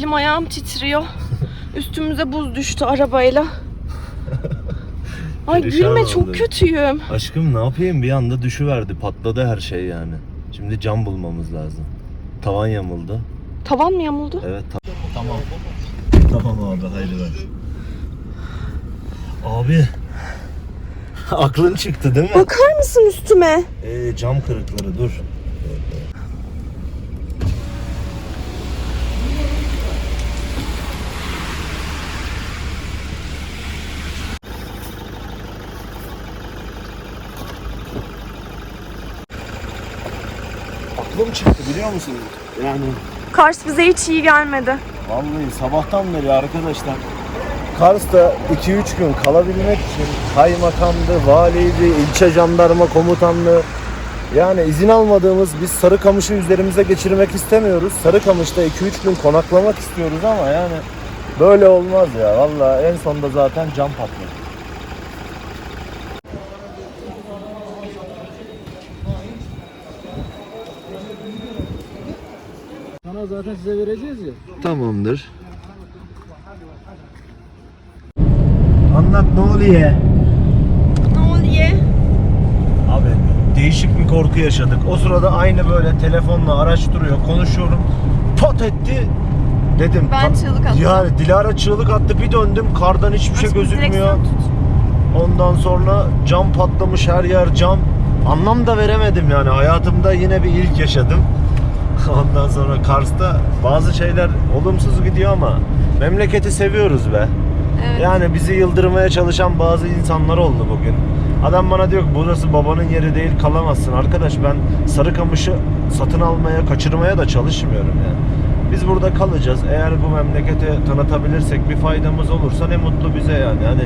Elim ayağım titriyor. Üstümüze buz düştü arabayla. Ay Perişan gülme çok kötüyüm. Aşkım ne yapayım bir anda düşüverdi patladı her şey yani. Şimdi cam bulmamız lazım. Tavan yamuldu. Tavan mı yamuldu? Evet ta- tamam. Tamam abi haydi ver. Abi. Aklın çıktı değil mi? Bakar mısın üstüme? Ee, cam kırıkları dur. Aklım çıktı biliyor musun? Yani Kars bize hiç iyi gelmedi. Vallahi sabahtan beri arkadaşlar Kars'ta 2-3 gün kalabilmek için kaymakamdı, valiydi, ilçe jandarma komutanlığı yani izin almadığımız biz Sarıkamış'ı üzerimize geçirmek istemiyoruz. Sarıkamış'ta 2-3 gün konaklamak istiyoruz ama yani böyle olmaz ya. Vallahi en sonunda zaten cam patladı. Sana zaten size vereceğiz ya. Tamamdır. Anlat ne oluyor? Ne oluyor? Abi değişik bir korku yaşadık. O sırada aynı böyle telefonla araç duruyor, konuşuyorum. Pat etti. Dedim. Ben çığlık attım. Yani Dilara çığlık attı. Bir döndüm. Kardan hiçbir şey Aşkım, gözükmüyor. direksiyon tut. Ondan sonra cam patlamış her yer cam. Anlam da veremedim yani. Hayatımda yine bir ilk yaşadım. Ondan sonra Kars'ta bazı şeyler olumsuz gidiyor ama memleketi seviyoruz be. Evet. Yani bizi yıldırmaya çalışan bazı insanlar oldu bugün. Adam bana diyor ki burası babanın yeri değil kalamazsın. Arkadaş ben Sarıkamış'ı satın almaya, kaçırmaya da çalışmıyorum yani. Biz burada kalacağız. Eğer bu memlekete tanıtabilirsek bir faydamız olursa ne mutlu bize yani. Hani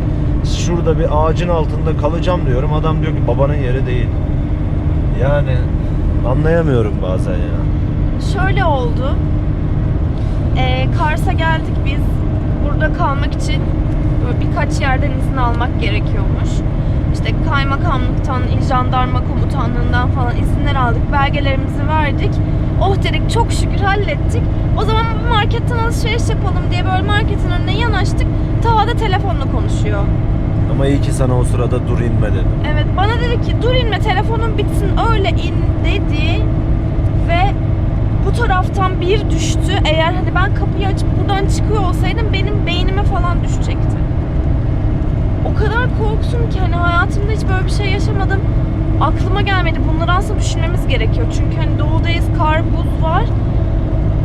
şurada bir ağacın altında kalacağım diyorum. Adam diyor ki babanın yeri değil. Yani anlayamıyorum bazen ya. Şöyle oldu. Ee, Kars'a geldik biz. Burada kalmak için birkaç yerden izin almak gerekiyormuş. İşte kaymakamlıktan, il jandarma komutanlığından falan izinler aldık. Belgelerimizi verdik. Oh dedik çok şükür hallettik. O zaman marketten alışveriş yapalım diye böyle marketin önüne yanaştık. Tavada telefonla konuşuyor. Ama iyi ki sana o sırada dur inme dedim. Evet bana dedi ki dur inme telefonun bitsin öyle in dedi ve bu taraftan bir düştü. Eğer hani ben kapıyı açıp buradan çıkıyor olsaydım benim beynime falan düşecekti. O kadar korktum ki hani hayatımda hiç böyle bir şey yaşamadım. Aklıma gelmedi. Bunları aslında düşünmemiz gerekiyor. Çünkü hani doğudayız, kar, buz var.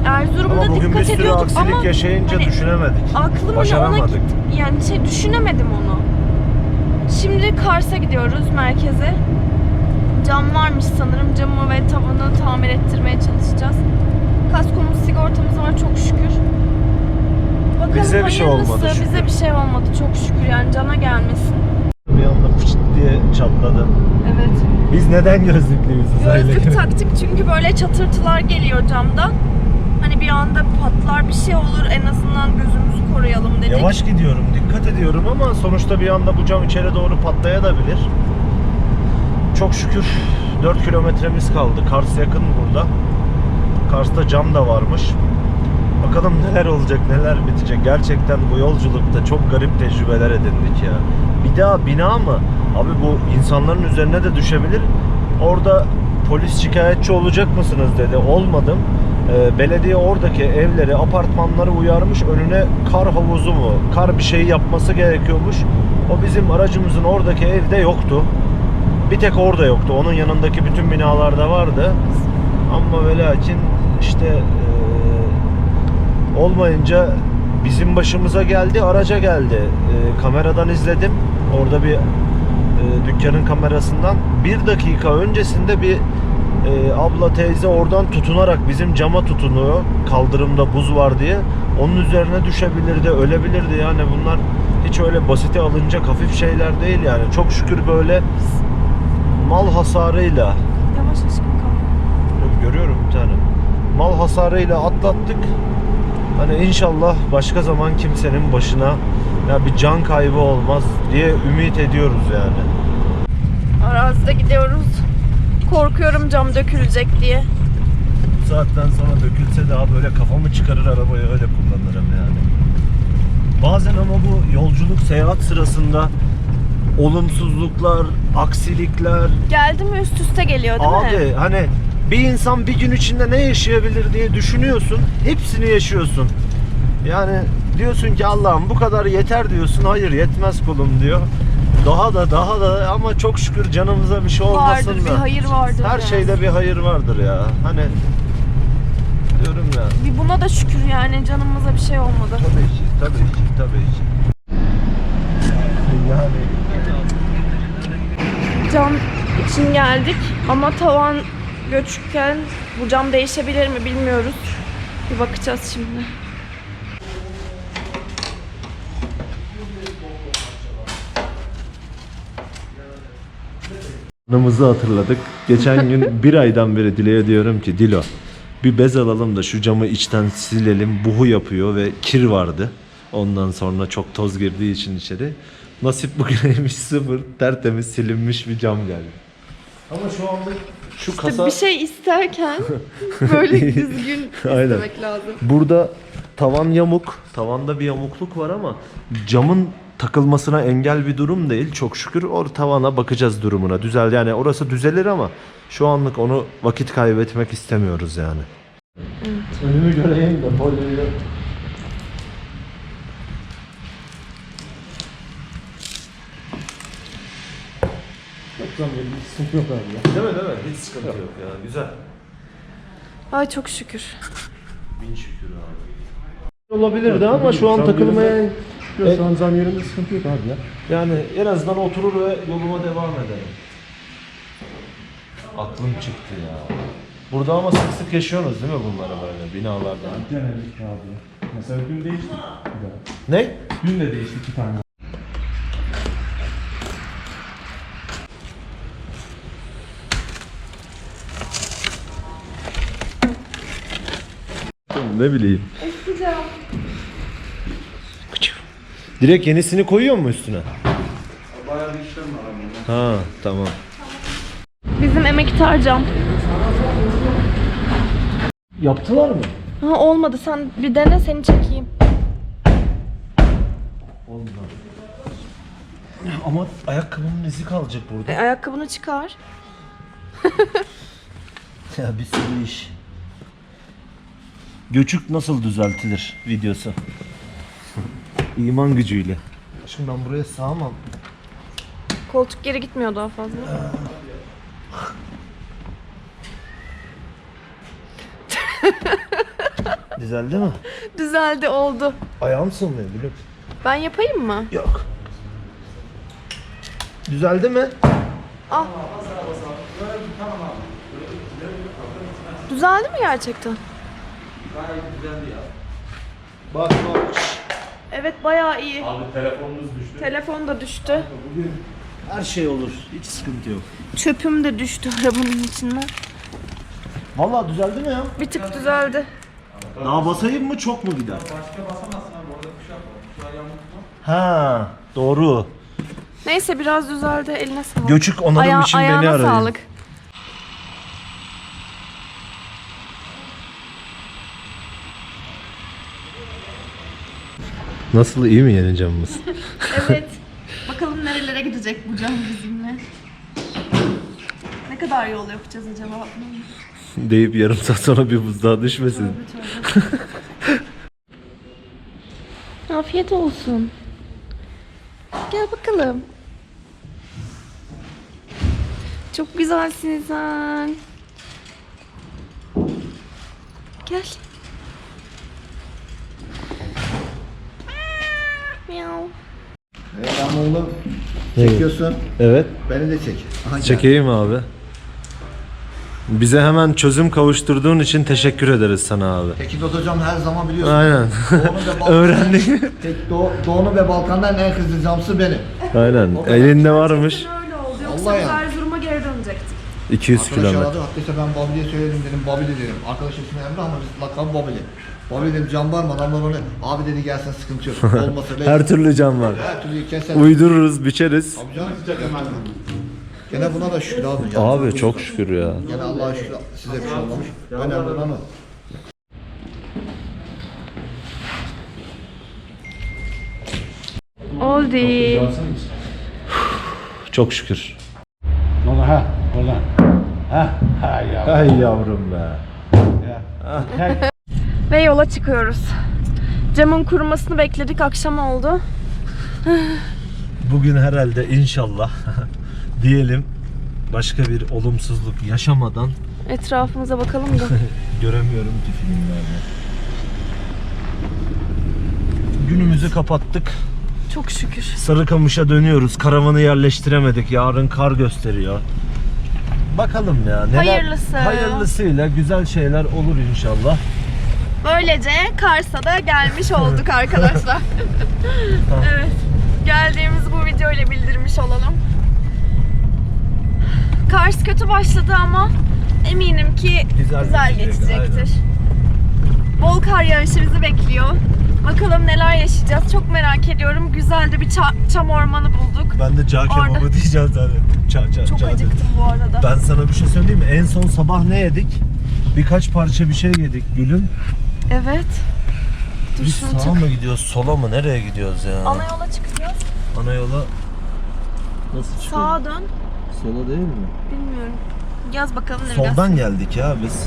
Erzurum'da Ama bugün bir dikkat sürü ediyorduk aksilik ama yaşayınca hani düşünemedik. aklım hani ona Başaramadık. gitti. Yani şey düşünemedim onu. Şimdi Kars'a gidiyoruz merkeze. Cam varmış sanırım. Camı ve tavanı tamir ettirmeye çalışacağız. Kaskomuz, sigortamız var çok şükür. Bakalım Bize bir şey hayırlısı. olmadı şükür. Bize bir şey olmadı çok şükür yani cana gelmesin. Bir anda fışt diye çatladı. Evet. Biz neden gözlüklüyüz? Gözlük taktık çünkü böyle çatırtılar geliyor camdan. Hani bir anda patlar bir şey olur en azından gözümüzü koruyalım dedik. Yavaş gidiyorum, dikkat ediyorum ama sonuçta bir anda bu cam içeri doğru patlayabilir. Çok şükür 4 kilometremiz kaldı. Kars yakın burada. Kars'ta cam da varmış. Bakalım neler olacak, neler bitecek. Gerçekten bu yolculukta çok garip tecrübeler edindik ya. Bir daha bina mı? Abi bu insanların üzerine de düşebilir. Orada polis şikayetçi olacak mısınız dedi. Olmadım. Ee, belediye oradaki evleri, apartmanları uyarmış. Önüne kar havuzu mu, kar bir şey yapması gerekiyormuş. O bizim aracımızın oradaki evde yoktu. Bir tek orada yoktu. Onun yanındaki bütün binalarda vardı. Ama ve lakin işte eee, olmayınca bizim başımıza geldi, araca geldi. Eee, kameradan izledim. Orada bir eee, dükkanın kamerasından bir dakika öncesinde bir eee, abla teyze oradan tutunarak bizim cama tutunuyor. Kaldırımda buz var diye. Onun üzerine düşebilirdi, ölebilirdi. Yani bunlar hiç öyle basite alınacak hafif şeyler değil yani. Çok şükür böyle mal hasarıyla Yavaş aşkım kal. Görüyorum bir tane. Mal hasarıyla atlattık. Hani inşallah başka zaman kimsenin başına ya bir can kaybı olmaz diye ümit ediyoruz yani. Arazide gidiyoruz. Korkuyorum cam dökülecek diye. saatten sonra dökülse daha böyle kafamı çıkarır arabayı öyle kullanırım yani. Bazen ama bu yolculuk seyahat sırasında olumsuzluklar, aksilikler, Geldi mi üst üste geliyor değil Abi mi? hani bir insan bir gün içinde ne yaşayabilir diye düşünüyorsun. Hepsini yaşıyorsun. Yani diyorsun ki Allah'ım bu kadar yeter diyorsun. Hayır yetmez kulum diyor. Daha da daha da ama çok şükür canımıza bir şey olmasın Vardır da. bir hayır vardır. Her ya. şeyde bir hayır vardır ya. Hani diyorum ya. Bir buna da şükür yani canımıza bir şey olmadı. Tabii ki, tabii ki, tabii ki. Yani Cam için geldik ama tavan göçükken bu cam değişebilir mi bilmiyoruz. Bir bakacağız şimdi. Anımızı hatırladık. Geçen gün bir aydan beri Dile'ye diyorum ki Dilo bir bez alalım da şu camı içten silelim. Buhu yapıyor ve kir vardı. Ondan sonra çok toz girdiği için içeri. Nasip bugüneymiş sıfır tertemiz silinmiş bir cam geldi. Ama şu anda şu İşte kasa bir şey isterken böyle düzgün Aynen. istemek lazım. Burada tavan yamuk. Tavanda bir yamukluk var ama camın takılmasına engel bir durum değil. Çok şükür o tavana bakacağız durumuna. Düzel yani orası düzelir ama şu anlık onu vakit kaybetmek istemiyoruz yani. Önümü göreyim de folyoyu. Sıkıntı yok abi ya. Değil mi değil mi? Hiç sıkıntı yok ya. Güzel. Ay çok şükür. Bin şükür abi. Olabilirdi ama şu an takılmaya yerinde- Yok, şu an zam yerinde sıkıntı yok abi ya. yani en azından oturur ve yoluma devam ederim. Aklım çıktı ya. Burada ama sık sık yaşıyorsunuz değil mi bunları böyle binalarda? Genellik abi. Mesela dün daha. Ne? Dün de değişti iki tane. Ne bileyim. Direkt yenisini koyuyor mu üstüne? Bayağı bir işlem var ama. Ha tamam. Bizim emektar cam. Yaptılar mı? Ha, olmadı sen bir dene seni çekeyim. Olmadı. Ama ayakkabımın izi kalacak E, burada. ayakkabını çıkar. Ya bir sürü iş. Göçük nasıl düzeltilir videosu. İman gücüyle. Şimdi ben buraya sığamam. Koltuk geri gitmiyor daha fazla. Düzeldi mi? Düzeldi oldu. Ayağım sığmıyor gülüm. Ben yapayım mı? Yok. Düzeldi mi? Ah. Düzeldi mi gerçekten? Bak bak. Evet bayağı iyi. Abi telefonunuz düştü. Telefon da düştü. Her şey olur. Hiç sıkıntı yok. Çöpüm de düştü arabanın içinden. Vallahi düzeldi mi ya? Bir tık düzeldi. Daha basayım mı çok mu gider? Başka basamazsın abi orada kuş yapalım. Ha doğru. Neyse biraz düzeldi. Eline sağlık. Göçük onarım Aya- için beni ayağına arayın. sağlık. Nasıl iyi mi yeni camımız? Evet. Bakalım nerelere gidecek bu cam bizimle. Ne kadar yol yapacağız acaba? Deyip yarım saat sonra bir buzdağa düşmesin. Afiyet olsun. Gel bakalım. Çok güzelsin sen. Gel. Miau. Evet ama oğlum çekiyorsun. Evet. Beni de çek. Aha, gel. Çekeyim abi. Bize hemen çözüm kavuşturduğun için teşekkür ederiz sana abi. Tekin hocam her zaman biliyorsun. Aynen. Doğu'nun ve Balkan'dan- Öğrendik. Tek Doğu, Doğu'nun ve Balkan'dan en hızlı camsı benim. Aynen. Elinde varmış. Öyle oldu. Yoksa Vallahi biz. Erzurum'a geri dönecektik. 200 Arkadaş kilometre. aradı. Hatta işte ben Babil'e söyledim dedim. Babil'e dedim. Arkadaş ismi Emre ama biz lakabı Babil'e. Babil'e dedim cam var mı? Adamlar onu abi dedi gelsen sıkıntı yok. Olmasa Her türlü cam var. her türlü keser. Uydururuz, biçeriz. Abi canım. Gene buna da şükür abi. Ya. Abi çok şükür ya. Gene Allah'a şükür size bir şey olmamış. Önemli olan o. Oldi. Çok şükür. Ona ha, oradan. Ha, ha ya. Ay yavrum be. Ve yola çıkıyoruz. Camın kurumasını bekledik. Akşam oldu. Bugün herhalde inşallah diyelim başka bir olumsuzluk yaşamadan Etrafımıza bakalım da. göremiyorum ki filmlerde. Günümüzü kapattık. Çok şükür. Sarıkamış'a dönüyoruz. Karavanı yerleştiremedik. Yarın kar gösteriyor. Bakalım ya. Neler, Hayırlısı. Hayırlısıyla güzel şeyler olur inşallah. Böylece Kars'a da gelmiş olduk arkadaşlar. evet. Geldiğimizi bu video ile bildirmiş olalım. Kars kötü başladı ama eminim ki Güzel güzel, geçecek, geçecektir. Bol kar yağışı bizi bekliyor. Bakalım neler yaşayacağız. Çok merak ediyorum. Güzel de bir ça- çam ormanı bulduk. Ben de cağ kebabı diyeceğim zannettim. Ça, ça, Çok ça dedim. acıktım bu arada. Ben sana bir şey söyleyeyim mi? En son sabah ne yedik? Birkaç parça bir şey yedik gülüm. Evet. Dur Biz şunu sağa çık. mı gidiyoruz, sola mı? Nereye gidiyoruz ya? Ana yola çıkacağız. Ana yola nasıl Sağa dön. Sola değil mi? Bilmiyorum. Yaz bakalım ne biraz. Soldan geldik ya biz.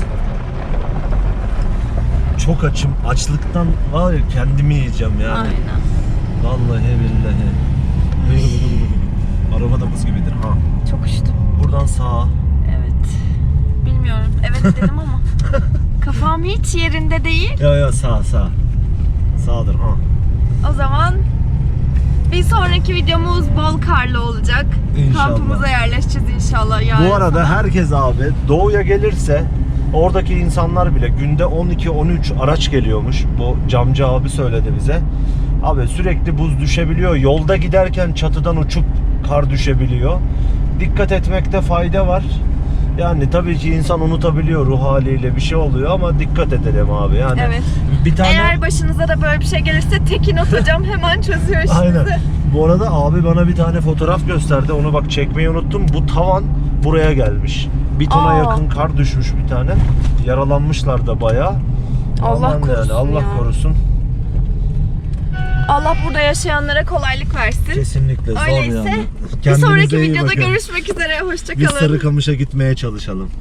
Çok açım. Açlıktan var ya kendimi yiyeceğim yani. Aynen. Vallahi billahi. Arabada buz gibidir ha. Çok üşüdüm. Buradan sağa. Evet. Bilmiyorum. Evet dedim ama. Kafam hiç yerinde değil. Ya ya sağ sağ. Sağdır ha. O zaman bir sonraki videomuz bol karlı olacak. İnşallah. Kampımıza yerleşeceğiz inşallah. yarın Bu arada sabah. herkes abi doğuya gelirse oradaki insanlar bile günde 12-13 araç geliyormuş. Bu camcı abi söyledi bize. Abi sürekli buz düşebiliyor. Yolda giderken çatıdan uçup kar düşebiliyor. Dikkat etmekte fayda var. Yani tabii ki insan unutabiliyor ruh haliyle bir şey oluyor ama dikkat edelim abi. Yani Evet. bir tane Eğer başınıza da böyle bir şey gelirse Tekin hocam hemen çözüyor işinizi. Aynen. Bu arada abi bana bir tane fotoğraf gösterdi. Onu bak çekmeyi unuttum. Bu tavan buraya gelmiş. Bir tona Aa. yakın kar düşmüş bir tane. Yaralanmışlar da bayağı. Allah Aman korusun yani Allah ya. korusun. Allah burada yaşayanlara kolaylık versin. Kesinlikle zor Öyleyse yani. bir Kendinize sonraki iyi videoda bakın. görüşmek üzere. Biz Hoşçakalın. Sarıkamış'a gitmeye çalışalım.